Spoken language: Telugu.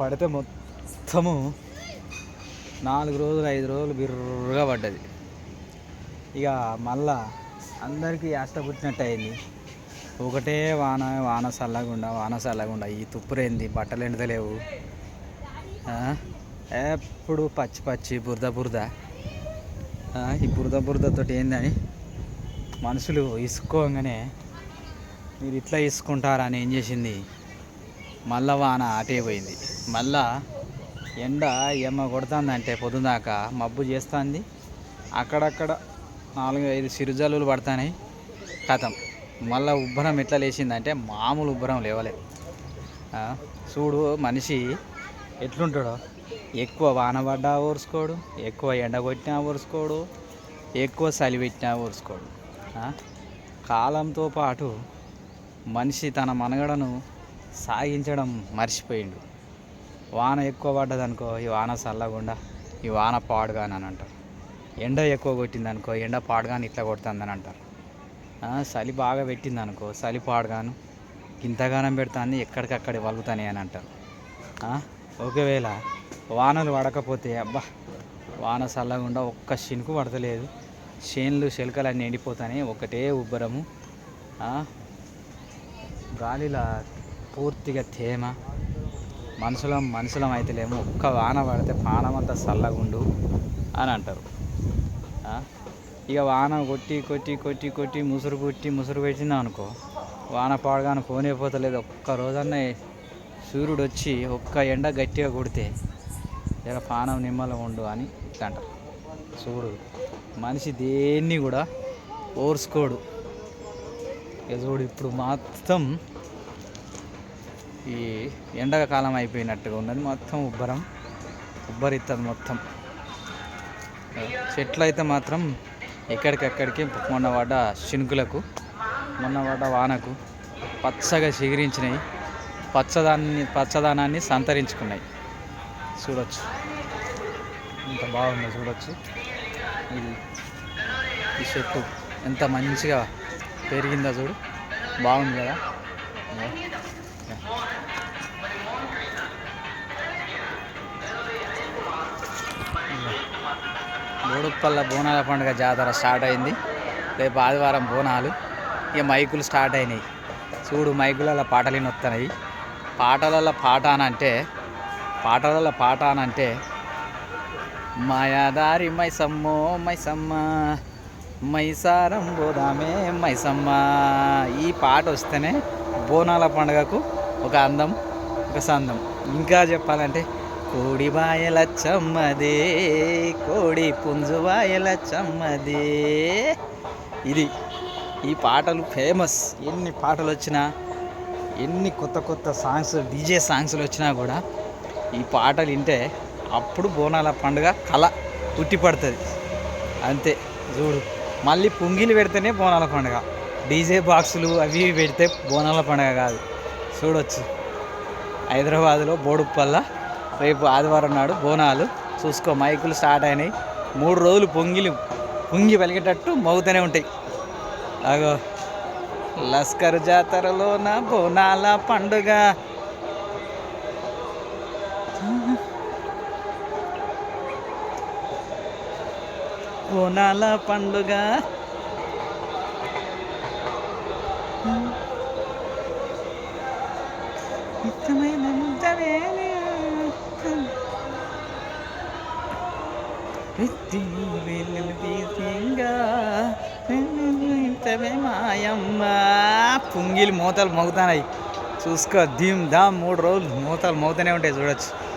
పడితే మొత్తము నాలుగు రోజులు ఐదు రోజులు బిర్రుగా పడ్డది. ఇక మళ్ళా అందరికీ యాస్ట పుట్టినట్టు అయింది ఒకటే వాన వాన చల్లగుండా వాన చల్లగుండా. ఈ తుప్పురేంది? బట్టలు ఎండలేవు ఎప్పుడు పచ్చి పచ్చి బురద బురద. ఈ బురద బురదతోటి ఏందని మనుషులు ఇసుకోగానే మీరు ఇట్లా ఇసుకుంటారా అని ఏం చేసింది? మళ్ళా వాన అటే పోయింది. మళ్ళా ఎండ ఎమ్మ కొడుతుందంటే పొద్దుదాకా మబ్బు చేస్తుంది. అక్కడక్కడ నాలుగు ఐదు సిరుజల్లులు పడతాయి కథం. మళ్ళీ ఉబ్బరం ఎట్లా లేచిందంటే మామూలు ఉబ్బరం లేవలే చూడు మనిషి ఎట్లుంటాడో. ఎక్కువ వాన పడ్డా ఓర్చుకోడు ఎక్కువ ఎండ కొట్టినా ఓర్చుకోడు ఎక్కువ చలి పెట్టినా ఓర్చుకోడు. కాలంతో పాటు మనిషి తన మనగడను సాగించడం మర్చిపోయిండు. వాన ఎక్కువ పడ్డదనుకో ఈ వాన చల్లకుండా ఈ వాన పాడుగాని అని అంటారు. ఎండ ఎక్కువ కొట్టిందనుకో ఎండ పాడుగాని ఇట్లా కొడుతుందని అంటారు. చలి బాగా పెట్టిందనుకో చలి పాడుగాను ఇంతగానం పెడతాను ఎక్కడికక్కడ వలుగుతానే అని అంటారు. ఒకవేళ వానలు పడకపోతే అబ్బా వాన చల్లకుండా ఒక్క శినుకు పడతలేదు. చేన్లు శిలకలన్నీ ఎండిపోతాయి ఒకటే ఉబ్బరము. గాలిలో పూర్తిగా తేమ. మనుషులం మనుషులం అయితేలేమో ఒక్క వాన పడితే పానం చల్లగుండు అని అంటారు. ఇక వాన కొట్టి కొట్టి కొట్టి కొట్టి ముసురు కొట్టి ముసురు పెట్టిందాం అనుకో వాన పాడగానే పోనే పోతలేదు. ఒక్క రోజన్న సూర్యుడు వచ్చి ఒక్క ఎండ గట్టిగా కొడితే ఇలా పానం నిమ్మలం ఉండు అని ఇట్లా అంటారు చూడు మనిషి దేన్ని కూడా ఓర్చుకోడు. ఇక చూడు ఇప్పుడు మొత్తం ఈ ఎండకాలం అయిపోయినట్టుగా ఉన్నది. మొత్తం ఉబ్బరం ఉబ్బరిస్తుంది మొత్తం. చెట్లు అయితే మాత్రం ఎక్కడికక్కడికి మొన్న పడ్డ శినుకులకు మొన్న పడ్డ వానకు పచ్చగా చిగురించినాయి. పచ్చదాన్ని పచ్చదనాన్ని సంతరించుకున్నాయి. చూడొచ్చు. ఎంత బాగుందో చూడొచ్చు. ఇది ఈ చెట్టు ఎంత మంచిగా పెరిగిందో చూడు. బాగుంది కదా? బోడుప్పల్ల బోనాల పండుగ జాతర స్టార్ట్ అయింది. రేపు ఆదివారం బోనాలు. ఇక మైకులు స్టార్ట్ అయినాయి. చూడు మైకులలో పాటలు వస్తున్నాయి పాటలలో పాట అని అంటే పాటలలో పాట అని అంటే మాయాదారి మైసమ్మో మైసమ్మ మైసారం బోదామే మైసమ్మ. ఈ పాట వస్తేనే బోనాల పండుగకు ఒక అందం ఒక సందం. ఇంకా చెప్పాలంటే కోడి బాయలచ్చమ్మదే కోడి పుంజు బాయలచ్చమ్మదే ఇది ఈ పాటలు ఫేమస్. ఎన్ని పాటలు వచ్చినా ఎన్ని కొత్త కొత్త సాంగ్స్ డీజే సాంగ్స్లు వచ్చినా కూడా ఈ పాటలు వింటే అప్పుడు బోనాల పండుగ కళ పుట్టి పడుతుంది అంతే చూడు. మళ్ళీ పుంగిలు పెడితేనే బోనాల పండుగ. డీజే బాక్సులు అవి ఇవి పెడితే బోనాల పండుగ కాదు. చూడొచ్చు. హైదరాబాద్లో బోడుప్పల్ల రేపు ఆదివారం నాడు బోనాలు. చూసుకో మైకులు స్టార్ట్ అయినాయి. మూడు రోజులు పొంగిలి పొంగి వెలిగేటట్టు మోగుతూనే ఉంటాయి. అగో లస్కర్ జాతరలోన బోనాల పండుగ. బోనాల పండుగ. మాయమ్మ. పుంగిలు మూతలు మోగుతున్నాయి చూసుకో ధీమ్ ధామ్ మూడు రోజులు మూతలు మోగుతూనే ఉంటాయి చూడొచ్చు.